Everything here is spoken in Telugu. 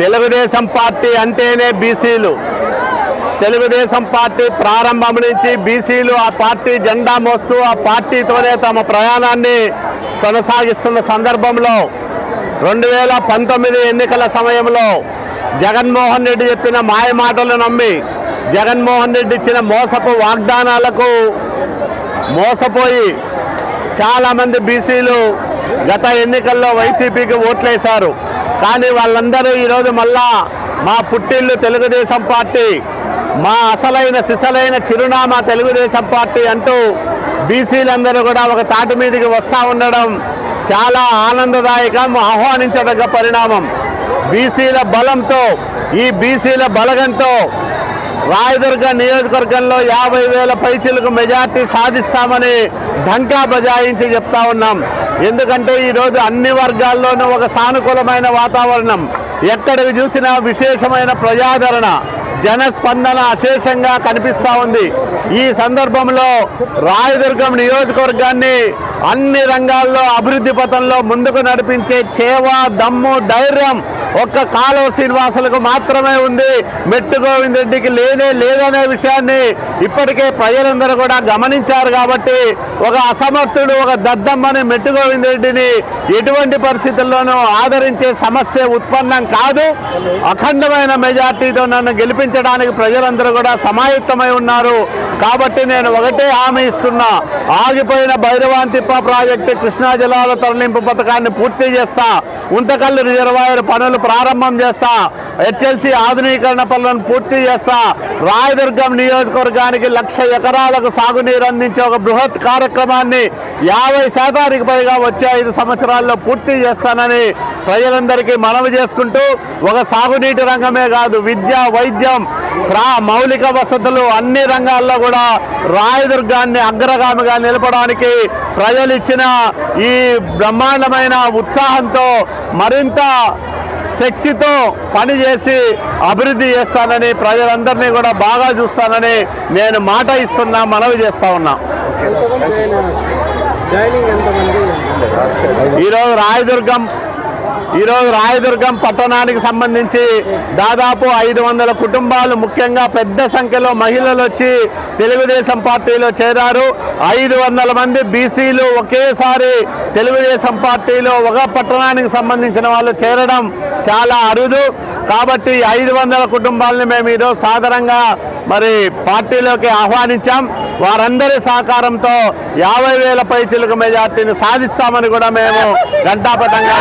తెలుగుదేశం పార్టీ అంటేనే బీసీలు. తెలుగుదేశం పార్టీ ప్రారంభం నుంచి బీసీలు ఆ పార్టీ జెండా మోస్తూ ఆ పార్టీతోనే తమ ప్రయాణాన్ని కొనసాగిస్తున్న సందర్భంలో రెండు వేల పంతొమ్మిది ఎన్నికల సమయంలో జగన్మోహన్ రెడ్డి చెప్పిన మాయ మాటలు నమ్మి జగన్మోహన్ రెడ్డి ఇచ్చిన మోసపు వాగ్దానాలకు మోసపోయి చాలామంది బీసీలు గత ఎన్నికల్లో వైసీపీకి ఓట్లేశారు. కానీ వాళ్ళందరూ ఈరోజు మళ్ళా మా పుట్టిల్లు తెలుగుదేశం పార్టీ మా అసలైన సిసలైన చిరునామా తెలుగుదేశం పార్టీ అంటూ బీసీలందరూ కూడా ఒక తాటి మీదకి వస్తూ ఉండడం చాలా ఆనందదాయకం ఆహ్వానించదగ్గ పరిణామం. బీసీల బలంతో ఈ బీసీల బలగంతో రాయదుర్గ నియోజకవర్గంలో యాభై వేల పైచీలకు మెజార్టీ సాధిస్తామని ఢంకా బజాయించి చెప్తా ఉన్నాం. ఎందుకంటే ఈరోజు అన్ని వర్గాల్లోనూ ఒక సానుకూలమైన వాతావరణం. ఎక్కడికి చూసినా విశేషమైన ప్రజాదరణ. జనస్పందన అశేషంగా కనిపిస్తూ ఉంది. ఈ సందర్భంలో రాయదుర్గం నియోజకవర్గాన్ని అన్ని రంగాల్లో అభివృద్ధి పథంలో ముందుకు నడిపించే చేవ దమ్ము ధైర్యం ఒక్క కాలువ శ్రీనివాసులకు మాత్రమే ఉంది. మెట్టు గోవింద్ రెడ్డికి లేనే లేదనే విషయాన్ని ఇప్పటికే ప్రజలందరూ కూడా గమనించారు కాబట్టి ఒక అసమర్థుడు ఒక దద్దమ్మని మెట్టు గోవింద్ రెడ్డిని ఎటువంటి పరిస్థితుల్లోనూ ఆదరించే సమస్య ఉత్పన్నం కాదు. అఖండమైన మెజార్టీతో నన్ను గెలిపించడానికి ప్రజలందరూ కూడా సమాయుత్తమై ఉన్నారు. కాబట్టి నేను ఒకటే హామీ ఇస్తున్నా. ఆగిపోయిన భైరవాంతిప్ప ప్రాజెక్టు కృష్ణా జలాల తరలింపు పథకాన్ని పూర్తి చేస్తా. ఉంతకల్లు రిజర్వాయర్ పనులు ప్రారంభం చేస్తా. హెచ్ఎల్సి ఆధునీకరణ పనులను పూర్తి చేస్తా. రాయదుర్గం నియోజకవర్గానికి లక్ష ఎకరాలకు సాగునీరు అందించే ఒక బృహత్ కార్యక్రమాన్ని యాభై శాతానికి పైగా వచ్చే ఐదు సంవత్సరాల్లో పూర్తి చేస్తానని ప్రజలందరికీ మనవి చేసుకుంటూ ఒక సాగునీటి రంగమే కాదు విద్య వైద్యం ప్రా మౌలిక వసతులు అన్ని రంగాల్లో కూడా రాయదుర్గాన్ని అగ్రగామిగా నిలపడానికి ప్రజలు ఇచ్చిన ఈ బ్రహ్మాండమైన ఉత్సాహంతో మరింత శక్తితో పనిచేసి అభివృద్ధి చేస్తానని ప్రజలందరినీ కూడా బాగా చూస్తానని నేను మాట ఇస్తున్నా మనవి చేస్తా ఉన్నా. ఈరోజు రాయదుర్గం ఈరోజు రాయదుర్గం పట్టణానికి సంబంధించి దాదాపు ఐదు వందల కుటుంబాలు ముఖ్యంగా పెద్ద సంఖ్యలో మహిళలు వచ్చి తెలుగుదేశం పార్టీలో చేరారు. ఐదు వందల మంది బీసీలు ఒకేసారి తెలుగుదేశం పార్టీలో ఒక పట్టణానికి సంబంధించిన వాళ్ళు చేరడం చాలా అరుదు. కాబట్టి ఐదు వందల కుటుంబాలని మేము ఈరోజు సాధారణంగా మరి పార్టీలోకి ఆహ్వానించాం. వారందరి సహకారంతో యాభై వేల పైచిలకు మెజార్టీని సాధిస్తామని కూడా మేము గంటాపటంగా